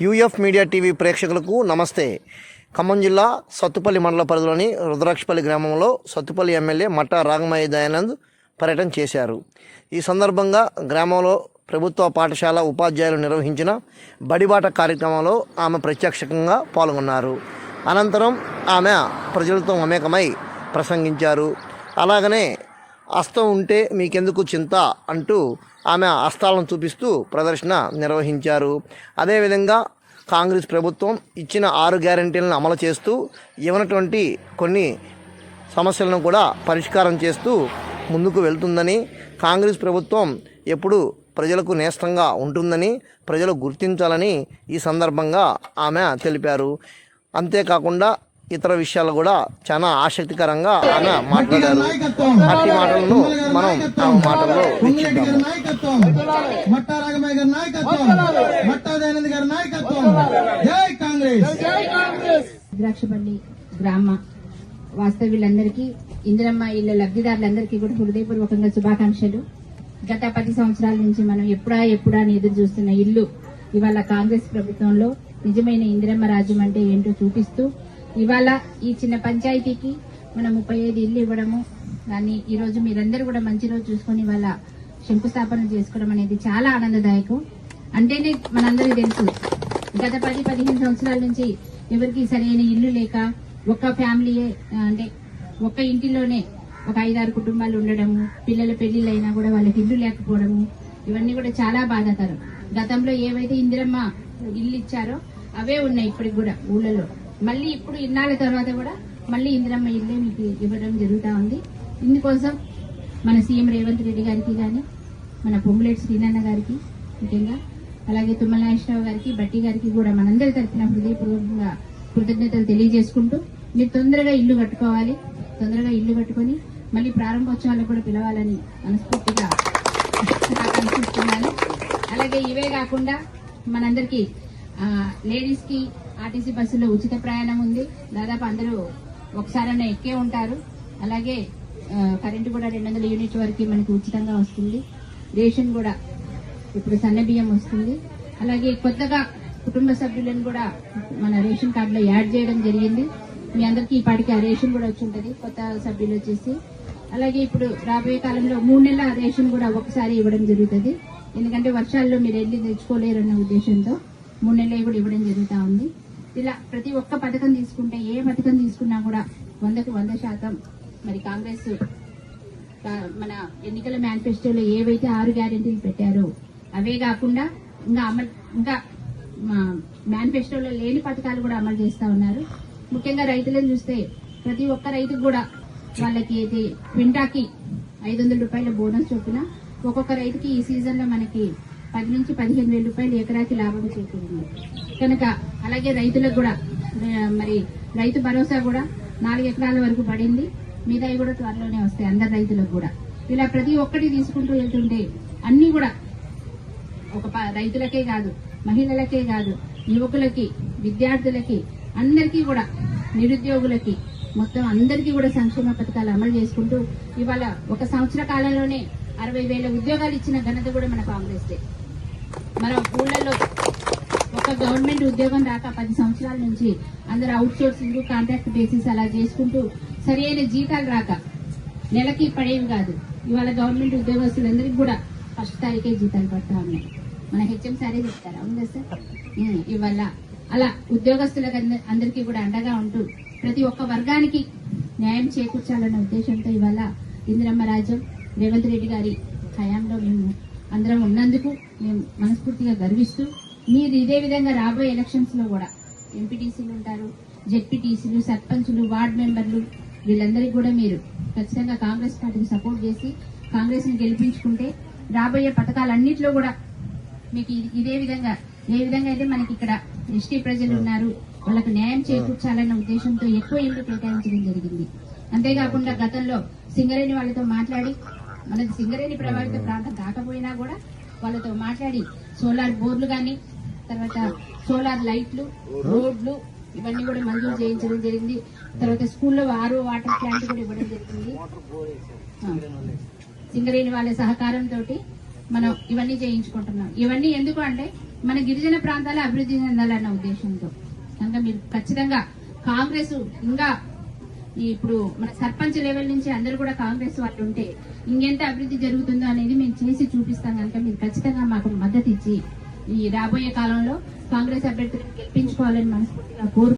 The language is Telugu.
యూఎఫ్ మీడియా టీవీ ప్రేక్షకులకు నమస్తే. ఖమ్మం జిల్లా సత్తుపల్లి మండల పరిధిలోని రుద్రాక్షపల్లి గ్రామంలో సత్తుపల్లి ఎమ్మెల్యే మట్టా రాగమయ్య దయానంద్ పర్యటన చేశారు. ఈ సందర్భంగా గ్రామంలో ప్రభుత్వ పాఠశాల ఉపాధ్యాయులు నిర్వహించిన బడిబాట కార్యక్రమంలో ఆమె ప్రత్యక్షంగా పాల్గొన్నారు. అనంతరం ఆమె ప్రజలతో మమేకమై ప్రసంగించారు. అలాగనే హస్తం ఉంటే మీకెందుకు చింత అంటూ ఆమె హస్తాలను చూపిస్తూ ప్రదర్శన నిర్వహించారు. అదేవిధంగా కాంగ్రెస్ ప్రభుత్వం ఇచ్చిన ఆరు గ్యారంటీలను అమలు చేస్తూ ఇవ్వనటువంటి కొన్ని సమస్యలను కూడా పరిష్కారం చేస్తూ ముందుకు వెళ్తుందని కాంగ్రెస్ ప్రభుత్వం ఎప్పుడు ప్రజలకు నేస్తంగా ఉంటుందని ప్రజలు గుర్తించాలని ఈ సందర్భంగా ఆమె తెలిపారు. అంతేకాకుండా ఇతర విషయాలు కూడా చాలా ఆసక్తికరంగా ఆమె మాట్లాడారు. అట్టి మాటలను మనం ఆమె మాటల్లో వీక్షిద్దాము నాయకత్వం. మట్టా రాగమయ్య గారి నాయకత్వం. మట్టా దయానంద్ గారి నాయకత్వం. జై కాంగ్రెస్. ద్రాక్షపల్లి గ్రామ వాస్తవ్యులందరికీ ఇందిరమ్మ ఇళ్ళ లబ్ధిదారులందరికీ కూడా హృదయపూర్వకంగా శుభాకాంక్షలు. గత పది సంవత్సరాల నుంచి మనం ఎప్పుడా ఎప్పుడా అని ఎదురు చూస్తున్న ఇల్లు ఇవాళ కాంగ్రెస్ ప్రభుత్వంలో నిజమైన ఇందిరమ్మ రాజ్యం అంటే ఏంటో చూపిస్తూ ఇవాళ ఈ చిన్న పంచాయతీకి మనం ముప్పై ఐదు ఇల్లు ఇవ్వడము దాన్ని ఈ రోజు మీరందరూ కూడా మంచి రోజు చూసుకొని ఇవాళ శంకుస్థాపన చేసుకోవడం అనేది చాలా ఆనందదాయకం. అంటేనే మనందరికీ తెలుసు గత పది పదిహేను సంవత్సరాల నుంచి ఎవరికి సరైన ఇల్లు లేక ఒక్క ఫ్యామిలీయే అంటే ఒక్క ఇంటిలోనే ఒక ఐదారు కుటుంబాలు ఉండడము పిల్లల పెళ్ళిళ్ళైనా కూడా వాళ్ళకి ఇల్లు లేకపోవడము ఇవన్నీ కూడా చాలా బాధాకరం. గతంలో ఏవైతే ఇందిరమ్మ ఇల్లు ఇచ్చారో అవే ఉన్నాయి ఇప్పటికి కూడా ఊళ్ళలో. మళ్ళీ ఇప్పుడు ఇన్నాళ్ళ తర్వాత కూడా మళ్ళీ ఇందిరమ్మ ఇల్లే మీకు ఇవ్వడం జరుగుతూ ఉంది. ఇందుకోసం మన సీఎం రేవంత్ రెడ్డి గారికి కానీ మన పొంగులేటి శ్రీనాన్న గారికి ముఖ్యంగా అలాగే తుమ్మల నాగేశ్వరరావు గారికి బట్టి గారికి కూడా మనందరి తరఫున హృదయపూర్వకంగా కృతజ్ఞతలు తెలియజేసుకుంటూ మీరు తొందరగా ఇల్లు కట్టుకోవాలి. తొందరగా ఇల్లు కట్టుకొని మళ్ళీ ప్రారంభోత్సవాలకు కూడా పిలవాలని మనస్ఫూర్తిగా ఆకాంక్షిస్తున్నాను అలాగే ఇవే కాకుండా మనందరికీ లేడీస్కి ఆర్టీసీ బస్సులో ఉచిత ప్రయాణం ఉంది. దాదాపు అందరూ ఒకసారైనా ఎక్కే ఉంటారు. అలాగే కరెంటు కూడా రెండు వందల యూనిట్ వరకు మనకి ఉచితంగా వస్తుంది. రేషన్ కూడా ఇప్పుడు సన్న బియ్యం వస్తుంది. అలాగే కొత్తగా కుటుంబ సభ్యులను కూడా మన రేషన్ కార్డులో యాడ్ చేయడం జరిగింది. మీ అందరికీ ఈ పాటికి ఆ రేషన్ కూడా వచ్చి ఉంటుంది కొత్త సభ్యులు వచ్చేసి. అలాగే ఇప్పుడు రాబోయే కాలంలో మూడు నెలల రేషన్ కూడా ఒకసారి ఇవ్వడం జరుగుతుంది. ఎందుకంటే వర్షాల్లో మీరు వెళ్ళి తెచ్చుకోలేరన్న ఉద్దేశంతో మూడు నెలలు కూడా ఇవ్వడం జరుగుతూ ఉంది. ఇలా ప్రతి ఒక్క పథకం తీసుకుంటే ఏ పథకం తీసుకున్నా కూడా వందకు వంద శాతం మరి కాంగ్రెస్ మన ఎన్నికల మేనిఫెస్టోలో ఏవైతే ఆరు గ్యారెంటీలు పెట్టారో అవే కాకుండా ఇంకా అమలు ఇంకా మా మేనిఫెస్టోలో లేని పథకాలు కూడా అమలు చేస్తా ఉన్నారు. ముఖ్యంగా రైతులను చూస్తే ప్రతి ఒక్క రైతుకు కూడా వాళ్ళకి అయితే క్వింటాకి ఐదు వందల రూపాయల బోనస్ చొప్పున ఒక్కొక్క రైతుకి ఈ సీజన్లో మనకి పది నుంచి పదిహేను వేల రూపాయలు ఎకరాకి లాభం చేకూరింది. కనుక అలాగే రైతులకు కూడా మరి రైతు భరోసా కూడా నాలుగు ఎకరాల వరకు పడింది. మిగతాయి కూడా త్వరలోనే వస్తాయి అందరు రైతులకు కూడా. ఇలా ప్రతి ఒక్కటి తీసుకుంటూ వెళ్తుంటే అన్ని కూడా ఒక ప- రైతులకే కాదు మహిళలకే కాదు యువకులకి విద్యార్థులకి అందరికీ కూడా నిరుద్యోగులకి మొత్తం అందరికీ కూడా సంక్షేమ పథకాలు అమలు చేసుకుంటూ ఇవాళ ఒక సంవత్సర కాలంలోనే అరవై వేల ఉద్యోగాలు ఇచ్చిన ఘనత కూడా మన కాంగ్రెస్ మన ఊళ్ళలో ఒక గవర్నమెంట్ ఉద్యోగం రాక పది సంవత్సరాల నుంచి అందరు అవుట్ సోర్సింగ్ కాంట్రాక్ట్ బేసిస్ అలా చేసుకుంటూ సరి అయిన జీతాలు రాక నెలకి పడేవి కాదు. ఇవాళ గవర్నమెంట్ ఉద్యోగస్తులందరికీ కూడా ఫస్ట్ తారీఖే జీతాలు పడతా ఉన్నాయి. మన హెచ్ఎం సారే చెప్తారు. అవును కదా సార్ ఇవాళ అలా ఉద్యోగస్తులకు అందరికీ కూడా అండగా ఉంటూ ప్రతి ఒక్క వర్గానికి న్యాయం చేకూర్చాలన్న ఉద్దేశంతో ఇవాళ ఇందిరమ్మ రాజ్యం రేవంత్ రెడ్డి గారి హయాంలో మేము అందరం ఉన్నందుకు మేము మనస్ఫూర్తిగా గర్విస్తూ మీరు ఇదే విధంగా రాబోయే ఎలక్షన్స్లో కూడా ఎంపీటీసీలు ఉంటారు జెడ్పీటీసీలు సర్పంచులు వార్డు మెంబర్లు వీళ్ళందరికీ కూడా మీరు ఖచ్చితంగా కాంగ్రెస్ పార్టీకి సపోర్ట్ చేసి కాంగ్రెస్ని గెలిపించుకుంటే రాబోయే పథకాలన్నింటిలో కూడా మీకు ఇది- ఇదే విధంగా ఏ విధంగా అయితే మనకి ఇక్కడ ఎస్టీ ప్రజలు ఉన్నారు వాళ్ళకు న్యాయం చేకూర్చాలన్న ఉద్దేశంతో ఎక్కువ ఇల్లు కేటాయించడం జరిగింది. అంతేకాకుండా గతంలో సింగరేణి వాళ్ళతో మాట్లాడి మనది సింగరేణి ప్రభావిత ప్రాంతం కాకపోయినా కూడా వాళ్ళతో మాట్లాడి సోలార్ బోర్లు కానీ తర్వాత సోలార్ లైట్లు రోడ్లు ఇవన్నీ కూడా మంజూరు చేయించడం జరిగింది. తర్వాత స్కూల్లో ఆరో వాటర్ ప్లాంట్ కూడా ఇవ్వడం జరిగింది. సింగరేణి వాళ్ళ సహకారంతో మనం ఇవన్నీ చేయించుకుంటున్నాం. ఇవన్నీ ఎందుకు అంటే మన గిరిజన ప్రాంతాలు అభివృద్ధి చెందాలన్న ఉద్దేశంతో. కనుక మీరు ఖచ్చితంగా కాంగ్రెస్ ఇంకా ఇప్పుడు మన సర్పంచ్ లెవెల్ నుంచి అందరూ కూడా కాంగ్రెస్ వాళ్ళు ఉంటే ఇంకెంత అభివృద్ధి జరుగుతుందో అనేది మేము చేసి చూపిస్తాం కనుక మీరు ఖచ్చితంగా మాకు మద్దతు ఇచ్చి ఈ రాబోయే కాలంలో కాంగ్రెస్ అభ్యర్థులను గెలిపించుకోవాలని మనస్ఫూర్తిగా కోరు